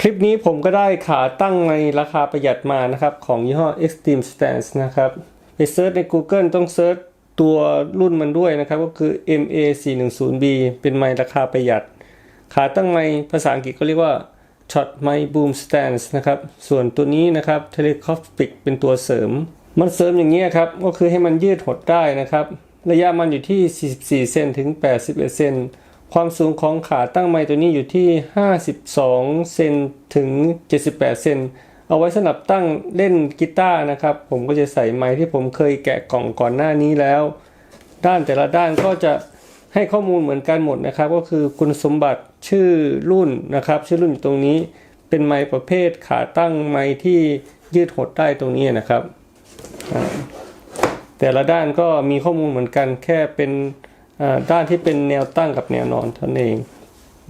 คลิปนี้ผมก็ได้ขาตั้งในราคาประหยัดมานะครับ ของยี่ห้อ Extreme Stance นะครับไปเซิร์ชใน Google ต้องเซิร์ชตัวรุ่นมันด้วยนะครับ ก็คือ MA410B เป็นไมค์ราคาประหยัด ขาตั้งไมค์ภาษาอังกฤษก็เรียกว่า Shot Mic Boom Stance นะครับ ส่วนตัวนี้นะครับ Telescopic เป็นตัวเสริม มันเสริมอย่างนี้ครับ ก็คือให้มันยืดหดได้นะครับ ระยะมันอยู่ที่ 44 เซนถึง 81 เซน ความสูงของขาตั้งไม้ตัวนี้อยู่ที่ 52 เซนถึง 78 เซน เอาไว้สำหรับตั้งเล่นกีตาร์นะครับ ผมก็จะใส่ไม้ที่ผมเคยแกะกล่องก่อนหน้านี้แล้ว ด้านแต่ละด้านก็จะให้ข้อมูลเหมือนกันหมดนะครับ ก็คือคุณสมบัติชื่อรุ่นนะครับ ชื่อรุ่นอยู่ตรงนี้ เป็นไม้ประเภทขาตั้งไม้ที่ยืดหดได้ตรงนี้นะครับ แต่ละด้านก็มีข้อมูลเหมือนกันแค่เป็น ด้านที่เป็นแนวตั้งกับแนวนอนเท่านั้นเอง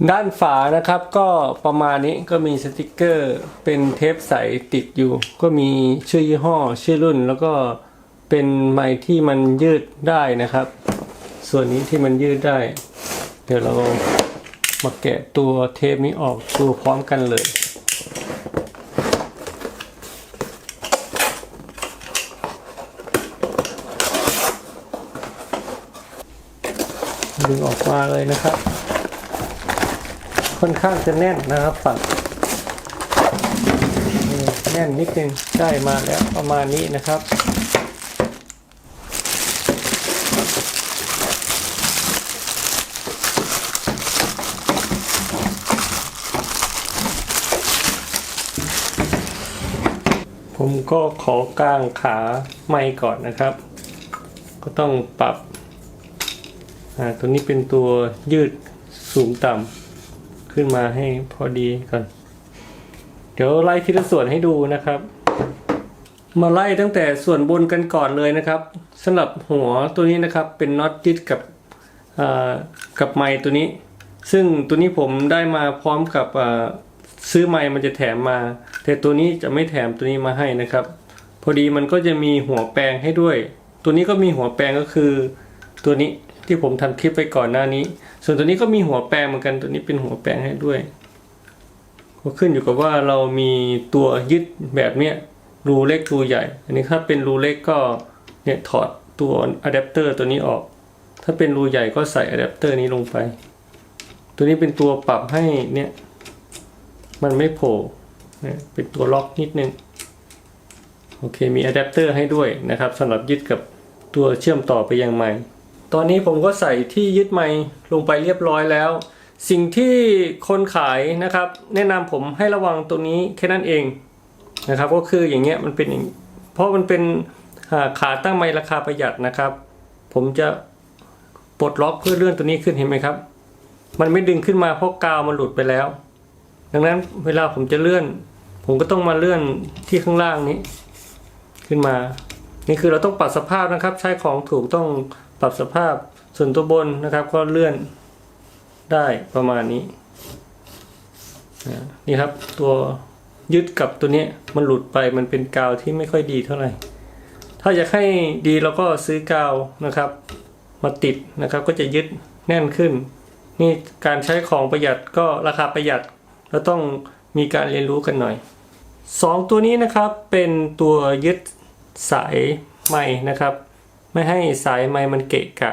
ด้านฝานะครับก็ประมาณนี้ก็มีสติกเกอร์ เป็นเทปใสติดอยู่ ก็มีชื่อยี่ห้อชื่อรุ่น แล้วก็เป็นไม้ที่มันยืดได้นะครับ ส่วนนี้ที่มันยืดได้ เดี๋ยวเรามาแกะตัวเทปนี้ออกดูพร้อมกันเลย ดึงออกมาเลยนะครับ ค่อนข้างจะแน่นนะครับฝักแน่นนิดนึงได้มาแล้วประมาณนี้นะครับผมก็ขอกางขาไม่ก่อนนะครับ ก็ต้องปรับ ตัวนี้เป็นตัวยืดสูงต่ำขึ้นมาให้พอดีก่อน เดี๋ยวไล่ทีละส่วนให้ดูนะครับ มาไล่ตั้งแต่ส่วนบนกันก่อนเลยนะครับสำหรับหัวตัวนี้นะครับเป็นน็อตยึดกับกับไม้ตัวนี้ ซึ่งตัวนี้ผมได้มาพร้อมกับซื้อไม้มันจะแถมมา แต่ตัวนี้จะไม่แถมตัวนี้มาให้นะครับ พอดีมันก็จะมีหัวแปลงให้ด้วย ตัวนี้ก็มีหัวแปลงก็คือตัวนี้ ที่ผมทำคลิปไปก่อนหน้านี้ ส่วนตัวนี้ก็มีหัวแปลงเหมือนกันตัวนี้เป็นหัวแปลงให้ด้วยก็ขึ้นอยู่กับว่าเรามีตัวยึดแบบเนี้ยรูเล็กรูใหญ่ อันนี้ถ้าเป็นรูเล็กก็เนี่ยถอดตัวอะแดปเตอร์ตัวนี้ออก ถ้าเป็นรูใหญ่ก็ใส่อะแดปเตอร์นี้ลงไป ตัวนี้เป็นตัวปรับให้เนี่ยมันไม่โผล่เนี่ยเป็นตัวล็อกนิดนึง โอเคมีอะแดปเตอร์ให้ด้วยนะครับสำหรับยึดกับตัวเชื่อมต่อไปยังไมค์ ตอนนี้ผมก็ใส่ที่ยึดไมค์ลงไปเรียบร้อยแล้ว สิ่งที่คนขายนะครับ แนะนำผมให้ระวังตรงนี้แค่นั้นเองนะครับ ก็คืออย่างเงี้ยมันเป็นเพราะมันเป็นขาตั้งไมค์ราคาประหยัดนะครับ ผมจะปลดล็อกเพื่อเลื่อนตัวนี้ขึ้นเห็นไหมครับ มันไม่ดึงขึ้นมาเพราะกาวมันหลุดไปแล้ว ดังนั้นเวลาผมจะเลื่อน ผมก็ต้องมาเลื่อนที่ข้างล่างนี้ ขึ้นมา นี่คือเราต้องปรับสภาพนะครับ ใช้ของถูกต้อง ปรับสภาพส่วนตัวบนนะครับก็เลื่อนได้ประมาณนี้ นี่ครับตัวยึดกับตัวนี้มันหลุดไปมันเป็นกาวที่ไม่ค่อยดีเท่าไหร่ ถ้าอยากให้ดีเราก็ซื้อกาวนะครับ มาติดนะครับก็จะยึดแน่นขึ้น นี่การใช้ของประหยัดก็ราคาประหยัดเราต้องมีการเรียนรู้กันหน่อยสองตัวนี้นะครับเป็นตัวยึดสายไม้นะครับ ไม่ให้สายไม้มันเกะกะ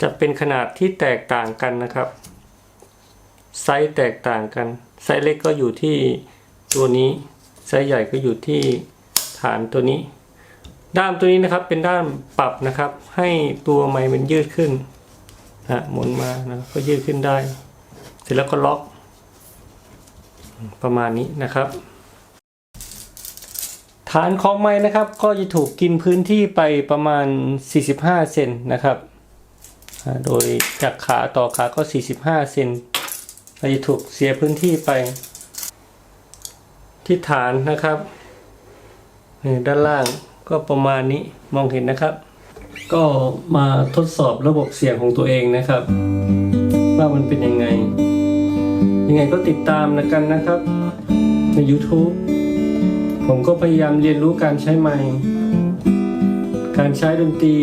จะเป็นขนาดที่แตกต่างกันนะครับ ไซส์แตกต่างกัน ไซส์เล็กก็อยู่ที่ตัวนี้ ไซส์ใหญ่ก็อยู่ที่ฐานตัวนี้ ด้ามตัวนี้นะครับเป็นด้ามปรับนะครับ ให้ตัวไม้มันยืดขึ้นฮะหมุนมานะก็ยืดขึ้นได้ เสร็จแล้วก็ล็อก ประมาณนี้นะครับ ฐานของไม้นะครับ ก็จะถูกกินพื้นที่ไปประมาณ 45 เซนนะครับ โดยจากขาต่อขาก็ 45 เซนเราจะถูกเสียพื้นที่ไปที่ฐานนะครับนี่ด้านล่างก็ประมาณนี้มองเห็นนะครับ ก็มาทดสอบระบบเสียงของตัวเองนะครับ ว่ามันเป็นยังไง ยังไงก็ติดตามนะกันนะครับ ใน YouTube ผมก็พยายามเรียนรู้การใช้ไมค์การใช้ดนตรี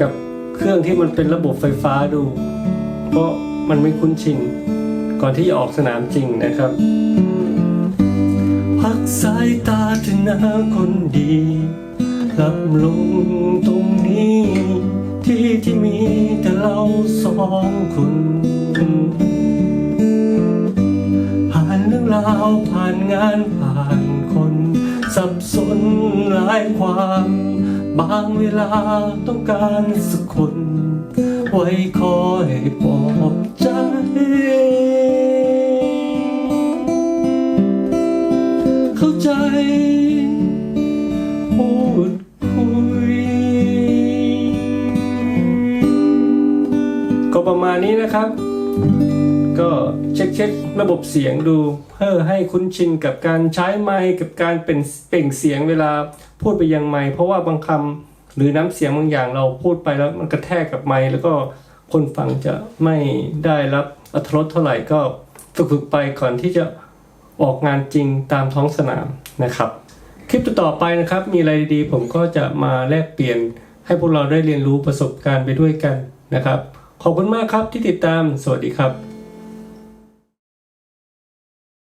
กับเครื่องที่มันเป็นระบบไฟฟ้าดู เพราะมันไม่คุ้นชินก่อนที่จะออกสนามจริงนะครับ พักสายตาเธอหน้าคนดีรับลงตรงนี้ ที่ที่มีแต่เราสองคนผ่านเรื่องราวผ่านงานผ่านคน สับสนหลายความ บางเวลาต้องการสักคน ไว้คอยปลอบใจ เข้าใจ พูดคุย ก็ประมาณนี้นะครับ ก็เช็คเช็คระบบเสียงดูเพื่อให้คุ้นชินกับการใช้ไมค์กับการเป็นเปล่งเสียงเวลาพูดไปยังไมค์เพราะว่าบางคำหรือน้ำเสียงบางอย่างเราพูดไปแล้วมันกระแทกกับไมค์แล้วก็คนฟังจะไม่ได้รับอรรถรสเท่าไหร่ก็ฝึกๆไปก่อนที่จะออกงานจริงตามท้องสนามนะครับ คลิปต่อไปนะครับ มีอะไรดีๆ ผมก็จะมาแลกเปลี่ยนให้พวกเราได้เรียนรู้ประสบการณ์ไปด้วยกันนะครับ ขอบคุณมากครับที่ติดตาม สวัสดีครับ